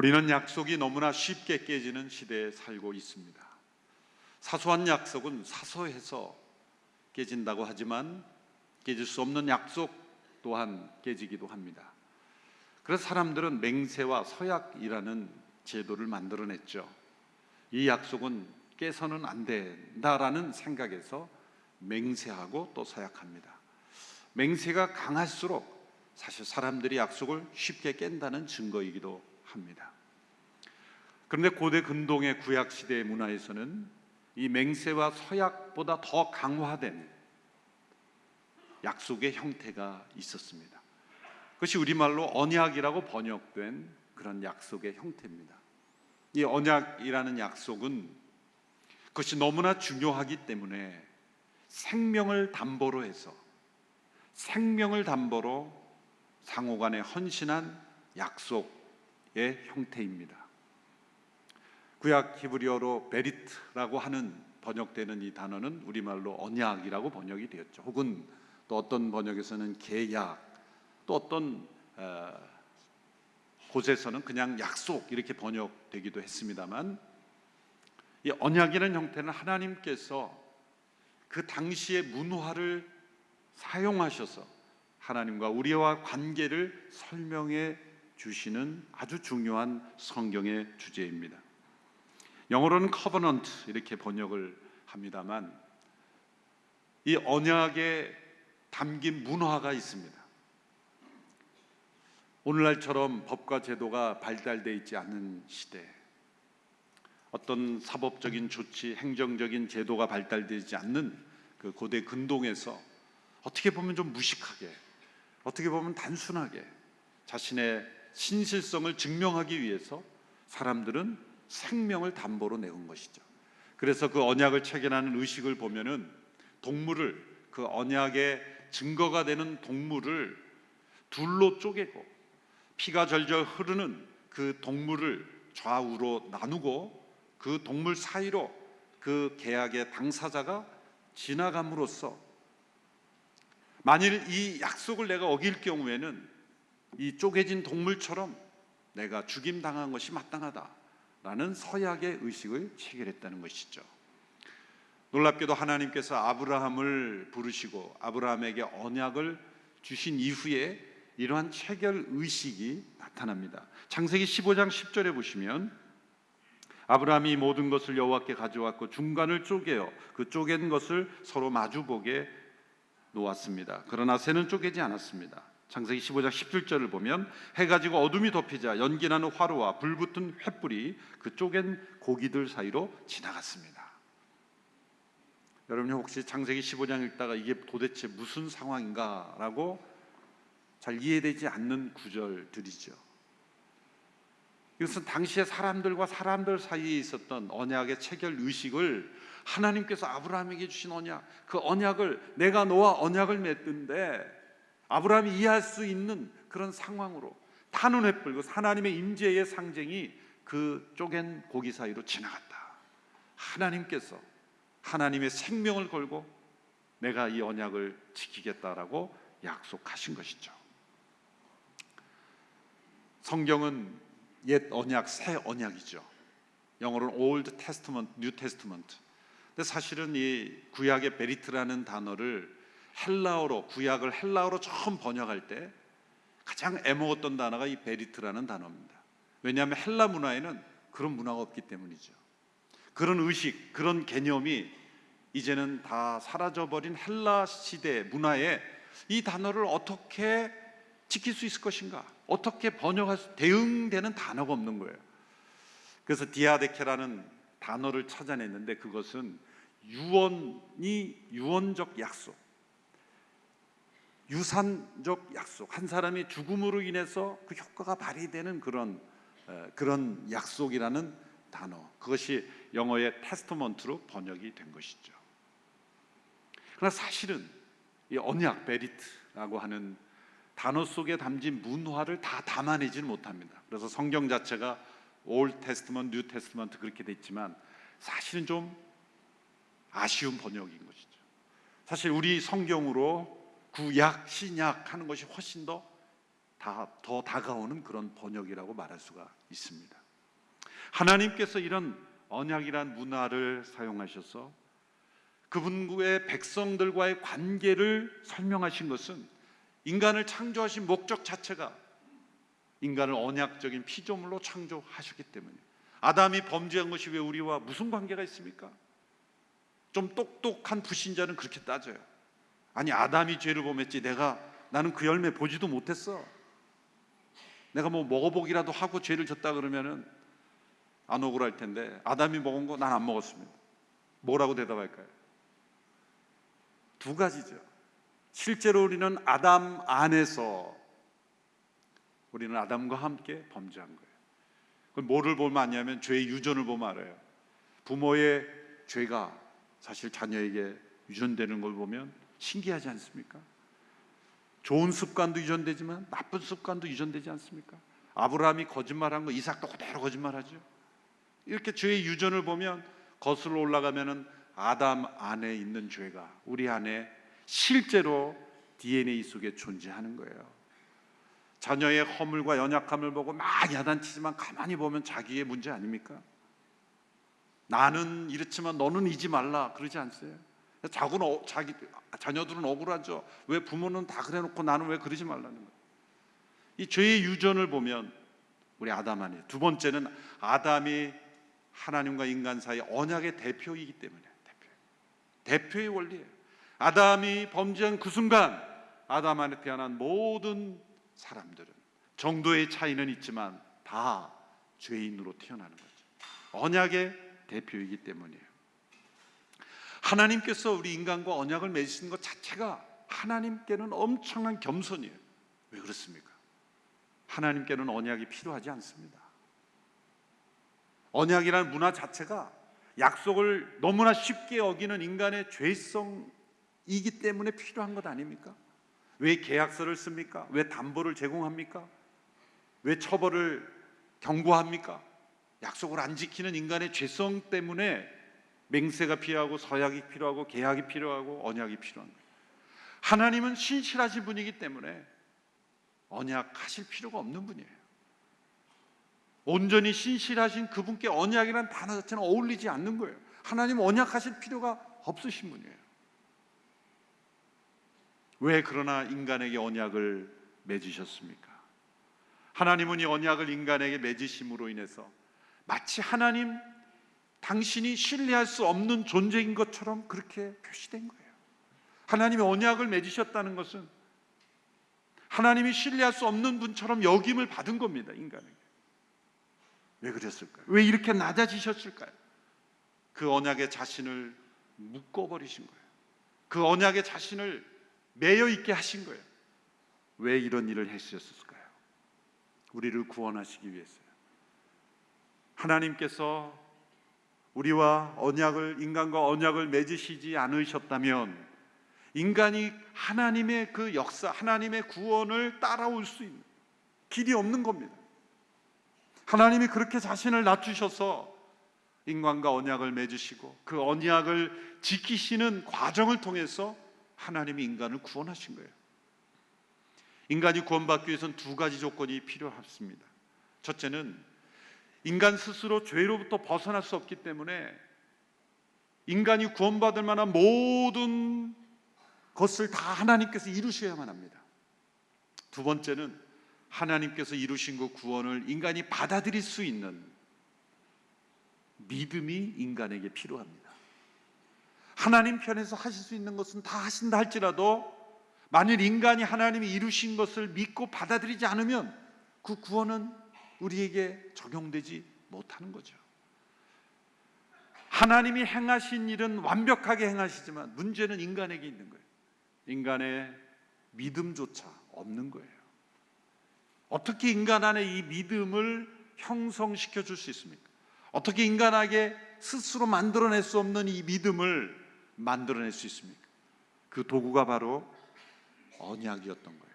우리는 약속이 너무나 쉽게 깨지는 시대에 살고 있습니다. 사소한 약속은 사소해서 깨진다고 하지만 깨질 수 없는 약속 또한 깨지기도 합니다. 그래서 사람들은 맹세와 서약이라는 제도를 만들어냈죠. 이 약속은 깨서는 안 된다라는 생각에서 맹세하고 또 서약합니다. 맹세가 강할수록 사실 사람들이 약속을 쉽게 깬다는 증거이기도 합니다. 그런데 고대 근동의 구약 시대의 문화에서는 이 맹세와 서약보다 더 강화된 약속의 형태가 있었습니다. 그것이 우리말로 언약이라고 번역된 그런 약속의 형태입니다. 이 언약이라는 약속은 그것이 너무나 중요하기 때문에 생명을 담보로 해서 생명을 담보로 상호간에 헌신한 약속의 형태입니다. 구약 히브리어로 베리트라고 하는 번역되는 이 단어는 우리말로 언약이라고 번역이 되었죠. 혹은 또 어떤 번역에서는 계약, 또 어떤 어, 곳에서는 그냥 약속 이렇게 번역되기도 했습니다만 이 언약이라는 형태는 하나님께서 그 당시의 문화를 사용하셔서 하나님과 우리와 관계를 설명해 주시는 아주 중요한 성경의 주제입니다. 영어로는 covenant 이렇게 번역을 합니다만 이 언약에 담긴 문화가 있습니다. 오늘날처럼 법과 제도가 발달되어 있지 않는 시대, 어떤 사법적인 조치, 행정적인 제도가 발달되지 않는 그 고대 근동에서 어떻게 보면 좀 무식하게, 어떻게 보면 단순하게 자신의 신실성을 증명하기 위해서 사람들은 생명을 담보로 내온 것이죠. 그래서 그 언약을 체결하는 의식을 보면은 동물을 그 언약의 증거가 되는 동물을 둘로 쪼개고 피가 절절 흐르는 그 동물을 좌우로 나누고 그 동물 사이로 그 계약의 당사자가 지나감으로써 만일 이 약속을 내가 어길 경우에는 이 쪼개진 동물처럼 내가 죽임 당한 것이 마땅하다라는 서약의 의식을 체결했다는 것이죠. 놀랍게도 하나님께서 아브라함을 부르시고 아브라함에게 언약을 주신 이후에 이러한 체결 의식이 나타납니다. 창세기 15장 10절에 보시면 아브라함이 모든 것을 여호와께 가져왔고 중간을 쪼개어 그 쪼갠 것을 서로 마주보게 놓았습니다. 그러나 새는 쪼개지 않았습니다. 창세기 15장 17절을 보면 해가 지고 어둠이 덮이자 연기나는 화로와 불붙은 횃불이 그 쪼갠 고기들 사이로 지나갔습니다. 여러분이 혹시 창세기 15장 읽다가 이게 도대체 무슨 상황인가라고 잘 이해되지 않는 구절들이죠. 이것은 당시의 사람들과 사람들 사이에 있었던 언약의 체결 의식을 하나님께서 아브라함에게 주신 언약, 그 언약을 내가 너와 언약을 맺던데 아브라함이 이해할 수 있는 그런 상황으로 타는 횃불, 그 하나님의 임재의 상징이 그 쪼갠 고기 사이로 지나갔다. 하나님께서 하나님의 생명을 걸고 내가 이 언약을 지키겠다라고 약속하신 것이죠. 성경은 옛 언약, 새 언약이죠. 영어로는 Old Testament, New Testament. 근데 사실은 이 구약의 베리트라는 단어를 헬라어로 구약을 헬라어로 처음 번역할 때 가장 애먹었던 단어가 이 베리트라는 단어입니다. 왜냐하면 헬라 문화에는 그런 문화가 없기 때문이죠. 그런 의식, 그런 개념이 이제는 다 사라져버린 헬라 시대 문화에 이 단어를 어떻게 지킬 수 있을 것인가? 어떻게 번역할 수 대응되는 단어가 없는 거예요. 그래서 디아데케라는 단어를 찾아냈는데 그것은 유언이 유언적 약속, 유산적 약속. 한 사람이 죽음으로 인해서 그 효과가 발휘되는 그런 에, 그런 약속이라는 단어. 그것이 영어의 테스트먼트로 번역이 된 것이죠. 그러나 사실은 이 언약 베리트라고 하는 단어 속에 담긴 문화를 다 담아내지는 못합니다. 그래서 성경 자체가 올 테스트먼트, 뉴 테스트먼트 그렇게 돼 있지만 사실은 좀 아쉬운 번역인 것이죠. 사실 우리 성경으로 구약, 신약 하는 것이 훨씬 더 다 더 다가오는 그런 번역이라고 말할 수가 있습니다. 하나님께서 이런 언약이란 문화를 사용하셔서 그분의 백성들과의 관계를 설명하신 것은 인간을 창조하신 목적 자체가 인간을 언약적인 피조물로 창조하셨기 때문에 아담이 범죄한 것이 왜 우리와 무슨 관계가 있습니까? 좀 똑똑한 불신자는 그렇게 따져요. 아니 아담이 죄를 범했지 내가 나는 그 열매 보지도 못했어. 내가 뭐 먹어보기라도 하고 죄를 졌다 그러면은 안 억울할 텐데 아담이 먹은 거 난 안 먹었습니다. 뭐라고 대답할까요? 두 가지죠. 실제로 우리는 아담 안에서 우리는 아담과 함께 범죄한 거예요. 그걸 뭐를 보면 아냐면 죄의 유전을 보면 알아요. 부모의 죄가 사실 자녀에게 유전되는 걸 보면 신기하지 않습니까? 좋은 습관도 유전되지만 나쁜 습관도 유전되지 않습니까? 아브라함이 거짓말한 거 이삭도 그대로 거짓말하죠. 이렇게 죄의 유전을 보면 거슬러 올라가면은 아담 안에 있는 죄가 우리 안에 실제로 DNA 속에 존재하는 거예요. 자녀의 허물과 연약함을 보고 막 야단치지만 가만히 보면 자기의 문제 아닙니까? 나는 이렇지만 너는 이지 말라 그러지 않으세요? 자고는 어, 자기 자녀들은 억울하죠. 왜 부모는 다 그래놓고 나는 왜 그러지 말라는 거예요? 이 죄의 유전을 보면 우리 아담 안에 두 번째는 아담이 하나님과 인간 사이 언약의 대표이기 때문에 대표 대표의 원리예요. 아담이 범죄한 그 순간 아담 안에 태어난 모든 사람들은 정도의 차이는 있지만 다 죄인으로 태어나는 거죠. 언약의 대표이기 때문이에요. 하나님께서 우리 인간과 언약을 맺으시는 것 자체가 하나님께는 엄청난 겸손이에요. 왜 그렇습니까? 하나님께는 언약이 필요하지 않습니다. 언약이라는 문화 자체가 약속을 너무나 쉽게 어기는 인간의 죄성이기 때문에 필요한 것 아닙니까? 왜 계약서를 씁니까? 왜 담보를 제공합니까? 왜 처벌을 경고합니까? 약속을 안 지키는 인간의 죄성 때문에 맹세가 필요하고 서약이 필요하고 계약이 필요하고 언약이 필요한 거예요. 하나님은 신실하신 분이기 때문에 언약하실 필요가 없는 분이에요. 온전히 신실하신 그분께 언약이라는 단어 자체는 어울리지 않는 거예요. 하나님 언약하실 필요가 없으신 분이에요. 왜 그러나 인간에게 언약을 맺으셨습니까? 하나님은 이 언약을 인간에게 맺으심으로 인해서 마치 하나님 당신이 신뢰할 수 없는 존재인 것처럼 그렇게 표시된 거예요. 하나님이 언약을 맺으셨다는 것은 하나님이 신뢰할 수 없는 분처럼 여김을 받은 겁니다, 인간에게. 왜 그랬을까요? 왜 이렇게 낮아지셨을까요? 그 언약의 자신을 묶어버리신 거예요. 그 언약의 자신을 매여 있게 하신 거예요. 왜 이런 일을 했었을까요? 우리를 구원하시기 위해서요. 하나님께서 우리와 언약을 인간과 언약을 맺으시지 않으셨다면 인간이 하나님의 그 역사, 하나님의 구원을 따라올 수 있는 길이 없는 겁니다. 하나님이 그렇게 자신을 낮추셔서 인간과 언약을 맺으시고 그 언약을 지키시는 과정을 통해서 하나님이 인간을 구원하신 거예요. 인간이 구원받기 위해서는 두 가지 조건이 필요합니다. 첫째는 인간 스스로 죄로부터 벗어날 수 없기 때문에 인간이 구원받을 만한 모든 것을 다 하나님께서 이루셔야만 합니다. 두 번째는 하나님께서 이루신 그 구원을 인간이 받아들일 수 있는 믿음이 인간에게 필요합니다. 하나님 편에서 하실 수 있는 것은 다 하신다 할지라도 만일 인간이 하나님이 이루신 것을 믿고 받아들이지 않으면 그 구원은 우리에게 적용되지 못하는 거죠. 하나님이 행하신 일은 완벽하게 행하시지만 문제는 인간에게 있는 거예요. 인간의 믿음조차 없는 거예요. 어떻게 인간 안에 이 믿음을 형성시켜 줄 수 있습니까? 어떻게 인간에게 스스로 만들어낼 수 없는 이 믿음을 만들어낼 수 있습니까? 그 도구가 바로 언약이었던 거예요.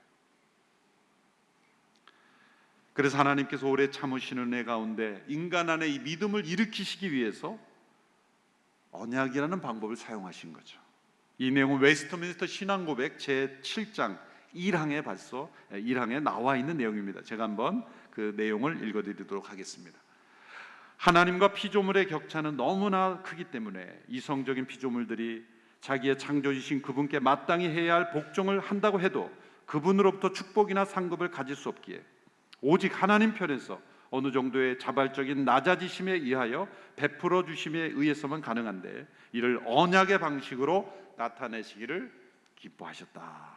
그래서 하나님께서 오래 참으시는 애 가운데 인간 안에 이 믿음을 일으키시기 위해서 언약이라는 방법을 사용하신 거죠. 이 내용은 웨스트민스터 신앙고백 제 7장 1항에 벌써 1항에 나와 있는 내용입니다. 제가 한번 그 내용을 읽어드리도록 하겠습니다. 하나님과 피조물의 격차는 너무나 크기 때문에 이성적인 피조물들이 자기의 창조주신 그분께 마땅히 해야 할 복종을 한다고 해도 그분으로부터 축복이나 상급을 가질 수 없기에 오직 하나님 편에서 어느 정도의 자발적인 낮아지심에 의하여 베풀어 주심에 의해서만 가능한데 이를 언약의 방식으로 나타내시기를 기뻐하셨다.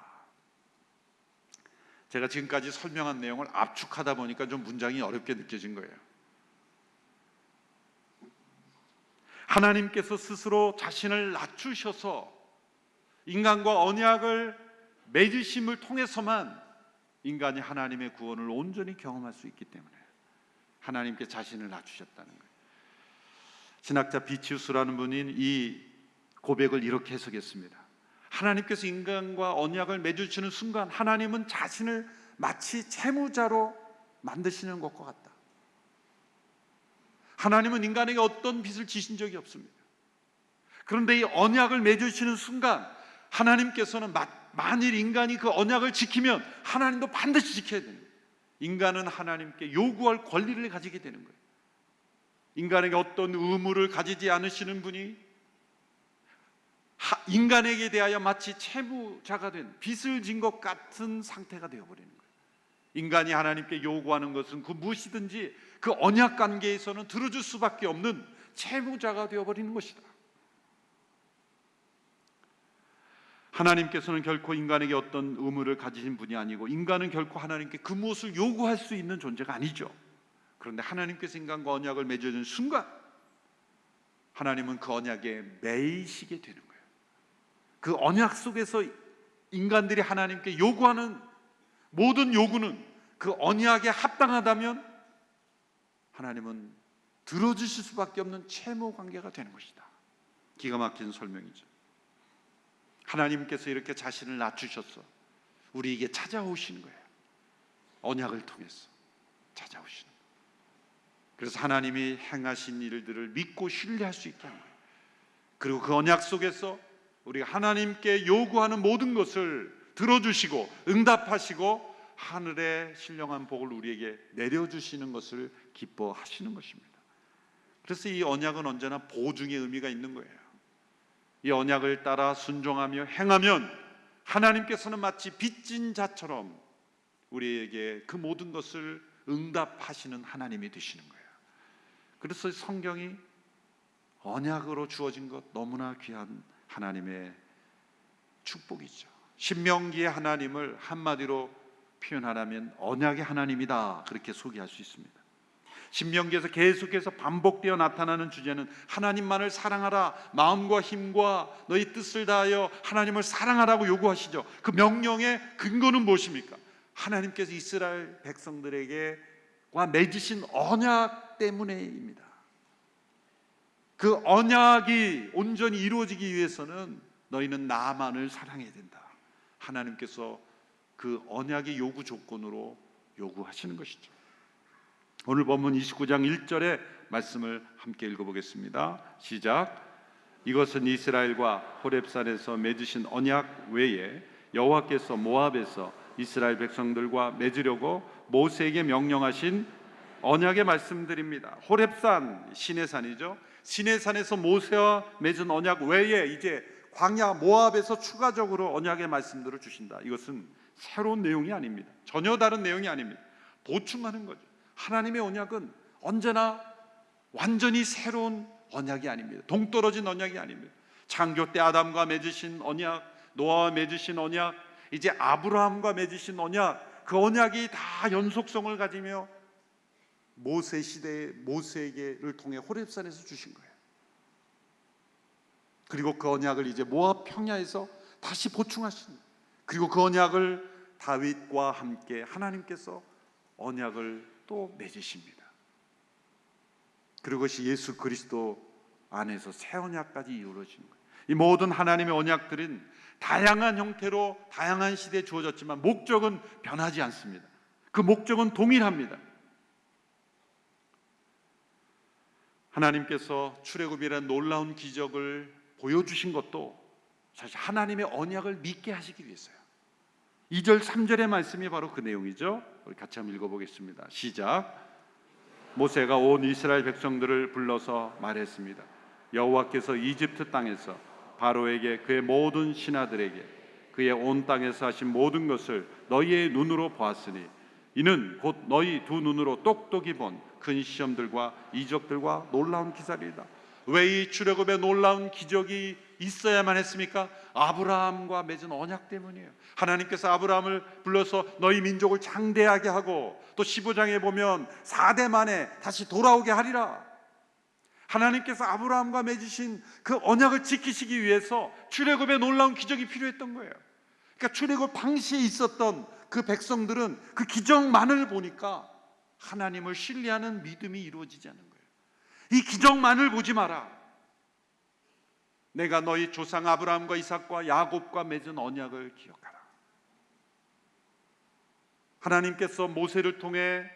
제가 지금까지 설명한 내용을 압축하다 보니까 좀 문장이 어렵게 느껴진 거예요. 하나님께서 스스로 자신을 낮추셔서 인간과 언약을 맺으심을 통해서만 인간이 하나님의 구원을 온전히 경험할 수 있기 때문에 하나님께 자신을 낮추셨다는 거예요. 신학자 비치우스라는 분인 이 고백을 이렇게 해석했습니다. 하나님께서 인간과 언약을 맺으시는 순간 하나님은 자신을 마치 채무자로 만드시는 것과 같다. 하나님은 인간에게 어떤 빚을 지신 적이 없습니다. 그런데 이 언약을 맺으시는 순간 하나님께서는 마- 만일 인간이 그 언약을 지키면 하나님도 반드시 지켜야 되는 거예요. 인간은 하나님께 요구할 권리를 가지게 되는 거예요. 인간에게 어떤 의무를 가지지 않으시는 분이 하- 인간에게 대하여 마치 채무자가 된 빚을 진 것 같은 상태가 되어버리는 거예요. 인간이 하나님께 요구하는 것은 그 무엇이든지 그 언약 관계에서는 들어줄 수밖에 없는 채무자가 되어버리는 것이다. 하나님께서는 결코 인간에게 어떤 의무를 가지신 분이 아니고 인간은 결코 하나님께 그 무엇을 요구할 수 있는 존재가 아니죠. 그런데 하나님께서 인간과 언약을 맺어준 순간 하나님은 그 언약에 매이시게 되는 거예요. 그 언약 속에서 인간들이 하나님께 요구하는 모든 요구는 그 언약에 합당하다면 하나님은 들어주실 수밖에 없는 채무 관계가 되는 것이다. 기가 막힌 설명이죠. 하나님께서 이렇게 자신을 낮추셔서 우리에게 찾아오시는 거예요. 언약을 통해서 찾아오시는 거예요. 그래서 하나님이 행하신 일들을 믿고 신뢰할 수 있게 하는 거예요. 그리고 그 언약 속에서 우리가 하나님께 요구하는 모든 것을 들어주시고 응답하시고 하늘의 신령한 복을 우리에게 내려주시는 것을 기뻐하시는 것입니다. 그래서 이 언약은 언제나 보증의 의미가 있는 거예요. 이 언약을 따라 순종하며 행하면 하나님께서는 마치 빚진 자처럼 우리에게 그 모든 것을 응답하시는 하나님이 되시는 거예요. 그래서 성경이 언약으로 주어진 것 너무나 귀한 하나님의 축복이죠. 신명기의 하나님을 한마디로 표현하라면 언약의 하나님이다 그렇게 소개할 수 있습니다. 신명기에서 계속해서 반복되어 나타나는 주제는 하나님만을 사랑하라 마음과 힘과 너희 뜻을 다하여 하나님을 사랑하라고 요구하시죠. 그 명령의 근거는 무엇입니까? 하나님께서 이스라엘 백성들에게와 맺으신 언약 때문에입니다. 그 언약이 온전히 이루어지기 위해서는 너희는 나만을 사랑해야 된다. 하나님께서 그 언약의 요구 조건으로 요구하시는 것이죠. 오늘 본문 29장 1절의 말씀을 함께 읽어보겠습니다. 시작. 이것은 이스라엘과 호렙산에서 맺으신 언약 외에 여호와께서 모압에서 이스라엘 백성들과 맺으려고 모세에게 명령하신 언약의 말씀드립니다. 호렙산 신의 산이죠. 신의 산에서 모세와 맺은 언약 외에 이제 광야 모압에서 추가적으로 언약의 말씀들을 주신다. 이것은 새로운 내용이 아닙니다. 전혀 다른 내용이 아닙니다. 보충하는 거죠. 하나님의 언약은 언제나 완전히 새로운 언약이 아닙니다. 동떨어진 언약이 아닙니다. 창조 때 아담과 맺으신 언약, 노아와 맺으신 언약, 이제 아브라함과 맺으신 언약, 그 언약이 다 연속성을 가지며 모세 시대의 모세에게를 통해 호렙산에서 주신 거예요. 그리고 그 언약을 이제 모압 평야에서 다시 보충하신. 그리고 그 언약을 다윗과 함께 하나님께서 언약을 또 맺으십니다. 그리고 예수 그리스도 안에서 새 언약까지 이루어지는 거예요. 이 모든 하나님의 언약들은 다양한 형태로 다양한 시대에 주어졌지만 목적은 변하지 않습니다. 그 목적은 동일합니다. 하나님께서 출애굽이라는 놀라운 기적을 보여주신 것도 사실 하나님의 언약을 믿게 하시기 위해서요. 2절 3절의 말씀이 바로 그 내용이죠. 우리 같이 한번 읽어보겠습니다. 시작. 모세가 온 이스라엘 백성들을 불러서 말했습니다. 여호와께서 이집트 땅에서 바로에게 그의 모든 신하들에게 그의 온 땅에서 하신 모든 것을 너희의 눈으로 보았으니 이는 곧 너희 두 눈으로 똑똑히 본 큰 시험들과 이적들과 놀라운 기사리이다. 왜 이 출애굽의 놀라운 기적이 있어야만 했습니까? 아브라함과 맺은 언약 때문이에요. 하나님께서 아브라함을 불러서 너희 민족을 장대하게 하고 또 15장에 보면 4대 만에 다시 돌아오게 하리라. 하나님께서 아브라함과 맺으신 그 언약을 지키시기 위해서 출애굽의 놀라운 기적이 필요했던 거예요. 그러니까 출애굽 당시에 있었던 그 백성들은 그 기적만을 보니까 하나님을 신뢰하는 믿음이 이루어지지 않는 거예요. 이 기적만을 보지 마라. 내가 너희 조상 아브라함과 이삭과 야곱과 맺은 언약을 기억하라. 하나님께서 모세를 통해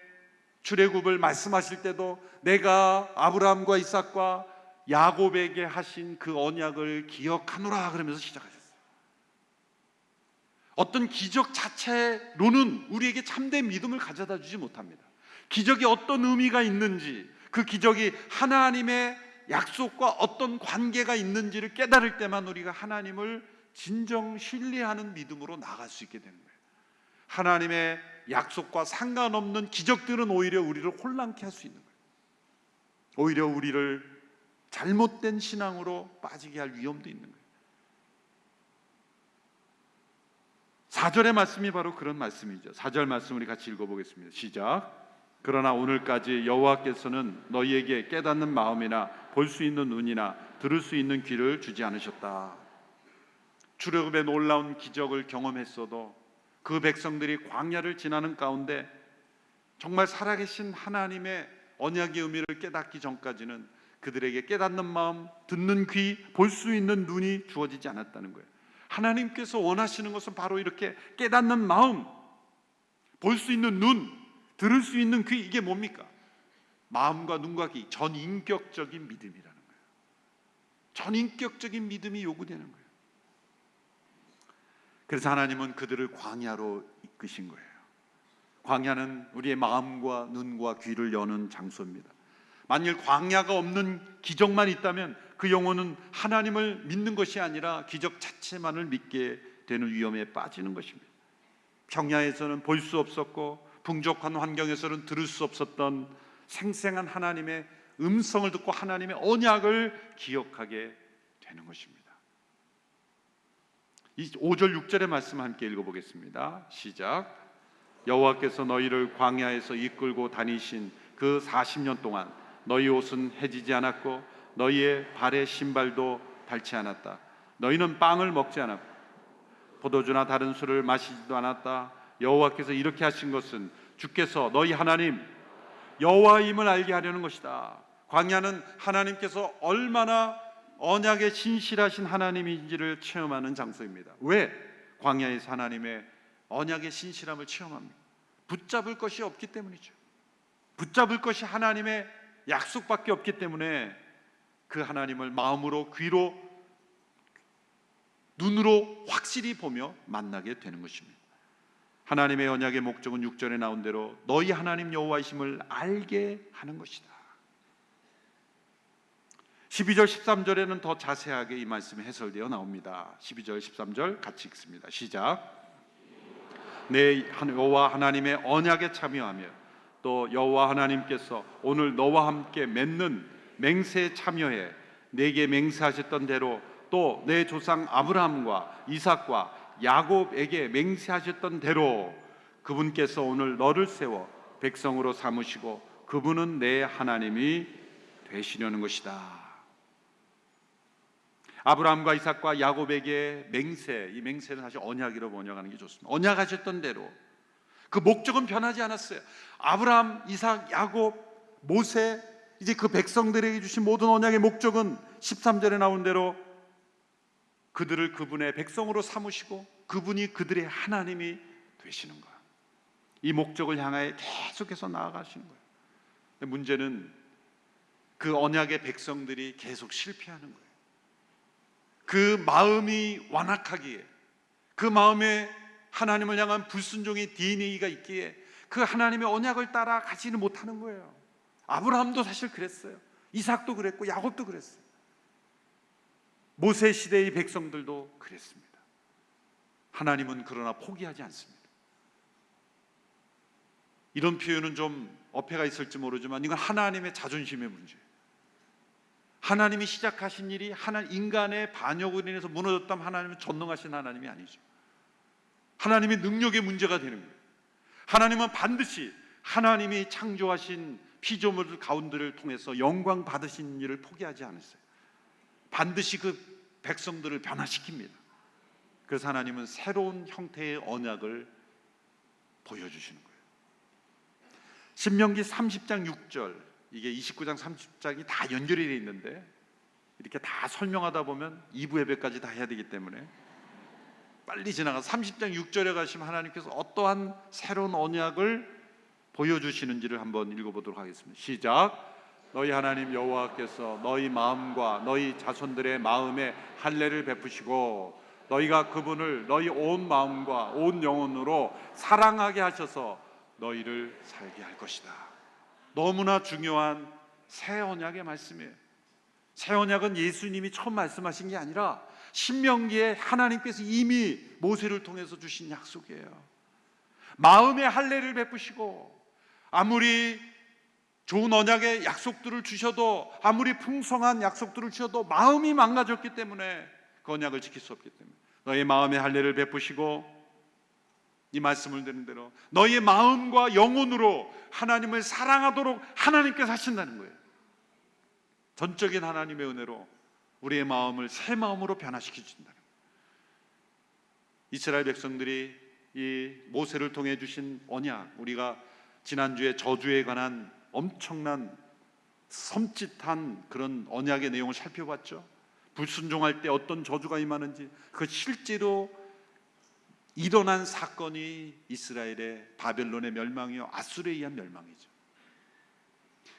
출애굽을 말씀하실 때도 내가 아브라함과 이삭과 야곱에게 하신 그 언약을 기억하노라 그러면서 시작하셨어요. 어떤 기적 자체로는 우리에게 참된 믿음을 가져다 주지 못합니다. 기적이 어떤 의미가 있는지, 그 기적이 하나님의 약속과 어떤 관계가 있는지를 깨달을 때만 우리가 하나님을 진정 신뢰하는 믿음으로 나갈 수 있게 되는 거예요. 하나님의 약속과 상관없는 기적들은 오히려 우리를 혼란케 할 수 있는 거예요. 오히려 우리를 잘못된 신앙으로 빠지게 할 위험도 있는 거예요. 4절의 말씀이 바로 그런 말씀이죠. 4절 말씀 우리 같이 읽어보겠습니다. 시작. 그러나 오늘까지 여호와께서는 너희에게 깨닫는 마음이나 볼 수 있는 눈이나 들을 수 있는 귀를 주지 않으셨다. 출애굽의 놀라운 기적을 경험했어도 그 백성들이 광야를 지나는 가운데 정말 살아계신 하나님의 언약의 의미를 깨닫기 전까지는 그들에게 깨닫는 마음, 듣는 귀, 볼 수 있는 눈이 주어지지 않았다는 거예요. 하나님께서 원하시는 것은 바로 이렇게 깨닫는 마음, 볼 수 있는 눈, 들을 수 있는 귀 이게 뭡니까? 마음과 눈과 귀 전인격적인 믿음이라는 거예요. 전인격적인 믿음이 요구되는 거예요. 그래서 하나님은 그들을 광야로 이끄신 거예요. 광야는 우리의 마음과 눈과 귀를 여는 장소입니다. 만일 광야가 없는 기적만 있다면 그 영혼은 하나님을 믿는 것이 아니라 기적 자체만을 믿게 되는 위험에 빠지는 것입니다. 평야에서는 볼 수 없었고 풍족한 환경에서는 들을 수 없었던 생생한 하나님의 음성을 듣고 하나님의 언약을 기억하게 되는 것입니다. 이 5절 6절의 말씀 함께 읽어 보겠습니다. 시작. 여호와께서 너희를 광야에서 이끌고 다니신 그 40년 동안 너희 옷은 해지지 않았고 너희의 발의 신발도 닳지 않았다. 너희는 빵을 먹지 않았고 포도주나 다른 술을 마시지도 않았다. 여호와께서 이렇게 하신 것은 주께서 너희 하나님 여호와임을 알게 하려는 것이다. 광야는 하나님께서 얼마나 언약에 신실하신 하나님인지를 체험하는 장소입니다. 왜 광야에서 하나님의 언약의 신실함을 체험합니까? 붙잡을 것이 없기 때문이죠. 붙잡을 것이 하나님의 약속밖에 없기 때문에 그 하나님을 마음으로 귀로 눈으로 확실히 보며 만나게 되는 것입니다. 하나님의 언약의 목적은 6절에 나온 대로 너희 하나님 여호와이심을 알게 하는 것이다. 12절 13절에는 더 자세하게 이 말씀이 해설되어 나옵니다. 12절 13절 같이 읽습니다. 시작. 내 여호와 하나님의 언약에 참여하며 또 여호와 하나님께서 오늘 너와 함께 맺는 맹세에 참여해 내게 맹세하셨던 대로 또 내 조상 아브라함과 이삭과 야곱에게 맹세하셨던 대로 그분께서 오늘 너를 세워 백성으로 삼으시고 그분은 내 하나님이 되시려는 것이다. 아브라함과 이삭과 야곱에게 맹세, 이 맹세는 사실 언약이로 번역하는 게 좋습니다. 언약하셨던 대로 그 목적은 변하지 않았어요. 아브라함, 이삭, 야곱, 모세 이제 그 백성들에게 주신 모든 언약의 목적은 13절에 나온 대로 그들을 그분의 백성으로 삼으시고 그분이 그들의 하나님이 되시는 거야. 이 목적을 향하여 계속해서 나아가시는 거예요. 문제는 그 언약의 백성들이 계속 실패하는 거예요. 그 마음이 완악하기에 그 마음에 하나님을 향한 불순종의 DNA가 있기에 그 하나님의 언약을 따라 가지는 못하는 거예요. 아브라함도 사실 그랬어요. 이삭도 그랬고 야곱도 그랬어요. 모세 시대의 백성들도 그랬습니다. 하나님은 그러나 포기하지 않습니다. 이런 표현은 좀 어폐가 있을지 모르지만 이건 하나님의 자존심의 문제예요. 하나님이 시작하신 일이 하나 인간의 반역으로 인해서 무너졌다면 하나님은 전능하신 하나님이 아니죠. 하나님의 능력의 문제가 되는 거예요. 하나님은 반드시 하나님이 창조하신 피조물 가운데를 통해서 영광 받으신 일을 포기하지 않으세요. 반드시 그 백성들을 변화시킵니다. 그래서 하나님은 새로운 형태의 언약을 보여주시는 거예요. 신명기 30장 6절 이게 29장 30장이 다 연결이 되어 있는데 이렇게 다 설명하다 보면 2부 예배까지 다 해야 되기 때문에 빨리 지나가 30장 6절에 가시면 하나님께서 어떠한 새로운 언약을 보여주시는지를 한번 읽어보도록 하겠습니다. 시작. 너희 하나님 여호와께서 너희 마음과 너희 자손들의 마음에 할례를 베푸시고 너희가 그분을 너희 온 마음과 온 영혼으로 사랑하게 하셔서 너희를 살게 할 것이다. 너무나 중요한 새 언약의 말씀이에요. 새 언약은 예수님이 처음 말씀하신 게 아니라 신명기에 하나님께서 이미 모세를 통해서 주신 약속이에요. 마음의 할례를 베푸시고 아무리 좋은 언약의 약속들을 주셔도 아무리 풍성한 약속들을 주셔도 마음이 망가졌기 때문에 그 언약을 지킬 수 없기 때문에 너의 마음의 할례를 베푸시고 이 말씀을 드는 대로 너의 마음과 영혼으로 하나님을 사랑하도록 하나님께서 하신다는 거예요. 전적인 하나님의 은혜로 우리의 마음을 새 마음으로 변화시켜 준다는 거예요. 이스라엘 백성들이 이 모세를 통해 주신 언약 우리가 지난주에 저주에 관한 엄청난 섬찟한 그런 언약의 내용을 살펴봤죠. 불순종할 때 어떤 저주가 임하는지 그 실제로 일어난 사건이 이스라엘의 바벨론의 멸망이요 아수르에 의한 멸망이죠.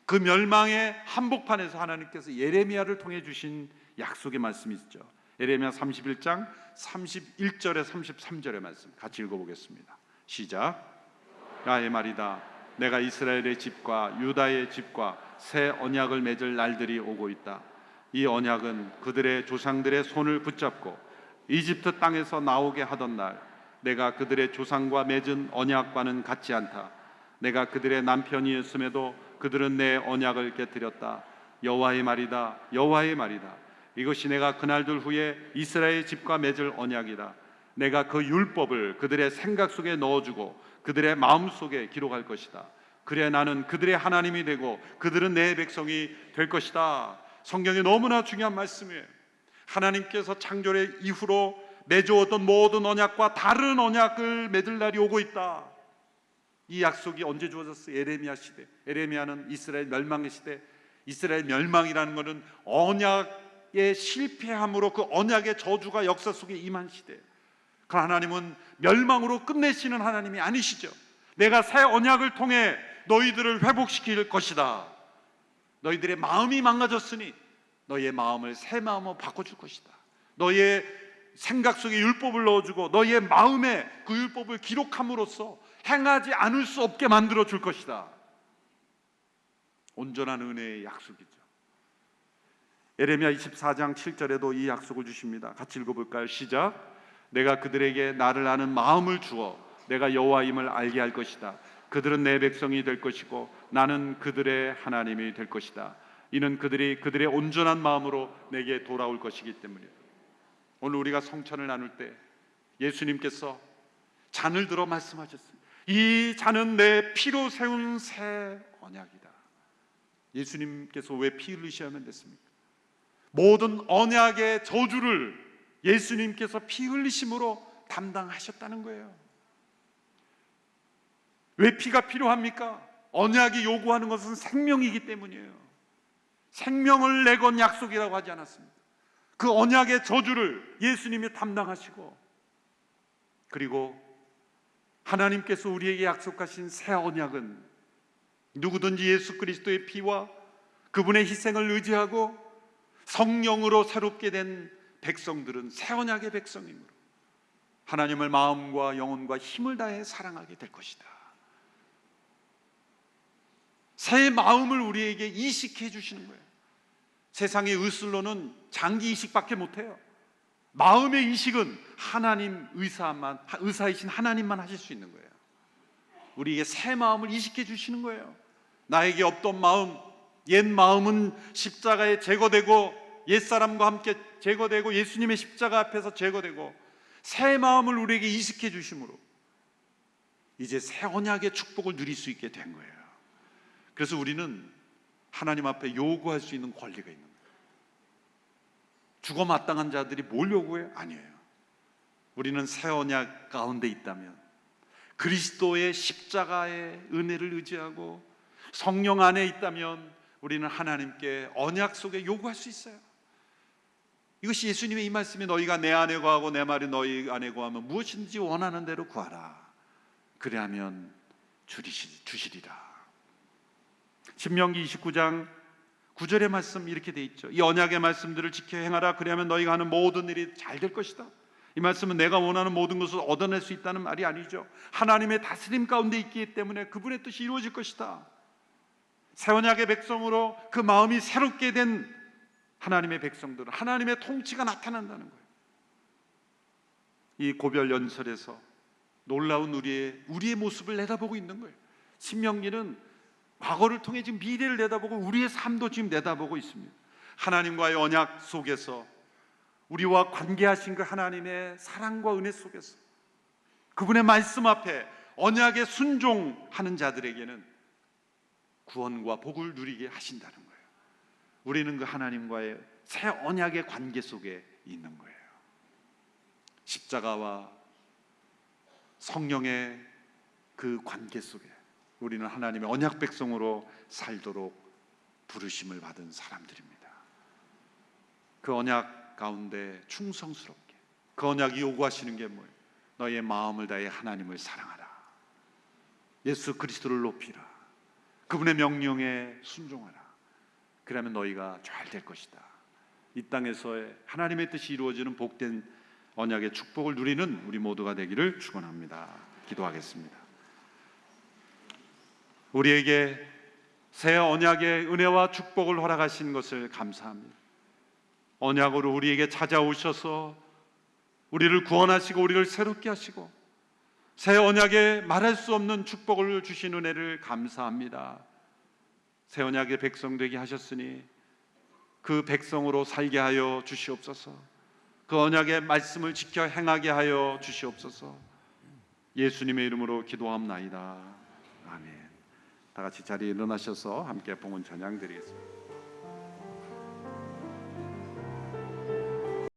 그 멸망의 한복판에서 하나님께서 예레미야를 통해 주신 약속의 말씀이 있죠. 예레미야 31장 31절에 33절의 말씀 같이 읽어보겠습니다. 시작. 야의 말이다. 내가 이스라엘의 집과 유다의 집과 새 언약을 맺을 날들이 오고 있다. 이 언약은 그들의 조상들의 손을 붙잡고 이집트 땅에서 나오게 하던 날 내가 그들의 조상과 맺은 언약과는 같지 않다. 내가 그들의 남편이었음에도 그들은 내 언약을 깨뜨렸다. 여호와의 말이다. 여호와의 말이다. 이것이 내가 그날들 후에 이스라엘 집과 맺을 언약이다. 내가 그 율법을 그들의 생각 속에 넣어주고 그들의 마음 속에 기록할 것이다. 그래 나는 그들의 하나님이 되고 그들은 내 백성이 될 것이다. 성경에 너무나 중요한 말씀이에요. 하나님께서 창조의 이후로 맺어왔던 모든 언약과 다른 언약을 맺을 날이 오고 있다. 이 약속이 언제 주어졌어요? 에레미야 시대. 에레미야는 이스라엘 멸망의 시대. 이스라엘 멸망이라는 것은 언약의 실패함으로 그 언약의 저주가 역사 속에 임한 시대. 그 하나님은 멸망으로 끝내시는 하나님이 아니시죠. 내가 새 언약을 통해 너희들을 회복시킬 것이다. 너희들의 마음이 망가졌으니 너희의 마음을 새 마음으로 바꿔줄 것이다. 너희의 생각 속에 율법을 넣어주고 너희의 마음에 그 율법을 기록함으로써 행하지 않을 수 없게 만들어 줄 것이다. 온전한 은혜의 약속이죠. 에레미야 24장 7절에도 이 약속을 주십니다. 같이 읽어볼까요? 시작. 내가 그들에게 나를 아는 마음을 주어 내가 여호와임을 알게 할 것이다. 그들은 내 백성이 될 것이고 나는 그들의 하나님이 될 것이다. 이는 그들이 그들의 온전한 마음으로 내게 돌아올 것이기 때문이다. 오늘 우리가 성찬을 나눌 때 예수님께서 잔을 들어 말씀하셨습니다. 이 잔은 내 피로 세운 새 언약이다. 예수님께서 왜피 흘리셔야만 됐습니까? 모든 언약의 저주를 예수님께서 피 흘리심으로 담당하셨다는 거예요. 왜 피가 필요합니까? 언약이 요구하는 것은 생명이기 때문이에요. 생명을 내건 약속이라고 하지 않았습니다. 그 언약의 저주를 예수님이 담당하시고 그리고 하나님께서 우리에게 약속하신 새 언약은 누구든지 예수 그리스도의 피와 그분의 희생을 의지하고 성령으로 새롭게 된 백성들은 새 언약의 백성이므로 하나님을 마음과 영혼과 힘을 다해 사랑하게 될 것이다. 새 마음을 우리에게 이식해 주시는 거예요. 세상의 의술로는 장기 이식밖에 못 해요. 마음의 이식은 하나님 의사만 의사이신 하나님만 하실 수 있는 거예요. 우리에게 새 마음을 이식해 주시는 거예요. 나에게 없던 마음, 옛 마음은 십자가에 제거되고 옛 사람과 함께 제거되고 예수님의 십자가 앞에서 제거되고 새 마음을 우리에게 이식해 주심으로 이제 새 언약의 축복을 누릴 수 있게 된 거예요. 그래서 우리는 하나님 앞에 요구할 수 있는 권리가 있는 거예요. 죽어 마땅한 자들이 뭘 요구해요? 아니에요. 우리는 새 언약 가운데 있다면 그리스도의 십자가의 은혜를 의지하고 성령 안에 있다면 우리는 하나님께 언약 속에 요구할 수 있어요. 이것이 예수님의 이 말씀이 너희가 내 안에 거하고 내 말이 너희 안에 거하면 무엇인지 원하는 대로 구하라. 그래야면 주리시, 주시리라. 신명기 29장 9절의 말씀 이렇게 돼 있죠. 이 언약의 말씀들을 지켜 행하라. 그래야면 너희가 하는 모든 일이 잘 될 것이다. 이 말씀은 내가 원하는 모든 것을 얻어낼 수 있다는 말이 아니죠. 하나님의 다스림 가운데 있기 때문에 그분의 뜻이 이루어질 것이다. 새 언약의 백성으로 그 마음이 새롭게 된 하나님의 백성들은 하나님의 통치가 나타난다는 거예요. 이 고별 연설에서 놀라운 우리의 우리의 모습을 내다보고 있는 거예요. 신명기는 과거를 통해 지금 미래를 내다보고 우리의 삶도 지금 내다보고 있습니다. 하나님과의 언약 속에서 우리와 관계하신 그 하나님의 사랑과 은혜 속에서 그분의 말씀 앞에 언약에 순종하는 자들에게는 구원과 복을 누리게 하신다는. 우리는 그 하나님과의 새 언약의 관계 속에 있는 거예요. 십자가와 성령의 그 관계 속에 우리는 하나님의 언약 백성으로 살도록 부르심을 받은 사람들입니다. 그 언약 가운데 충성스럽게 그 언약이 요구하시는 게 뭐예요? 너의 마음을 다해 하나님을 사랑하라. 예수 그리스도를 높이라. 그분의 명령에 순종하라. 그러면 너희가 잘 될 것이다. 이 땅에서의 하나님의 뜻이 이루어지는 복된 언약의 축복을 누리는 우리 모두가 되기를 축원합니다. 기도하겠습니다. 우리에게 새 언약의 은혜와 축복을 허락하신 것을 감사합니다. 언약으로 우리에게 찾아오셔서 우리를 구원하시고 우리를 새롭게 하시고 새 언약에 말할 수 없는 축복을 주신 은혜를 감사합니다. 새 언약의 백성 되게 하셨으니 그 백성으로 살게 하여 주시옵소서. 그 언약의 말씀을 지켜 행하게 하여 주시옵소서. 예수님의 이름으로 기도함나이다. 아멘. 다 같이 자리에 일어나셔서 함께 봉헌 찬양 드리겠습니다.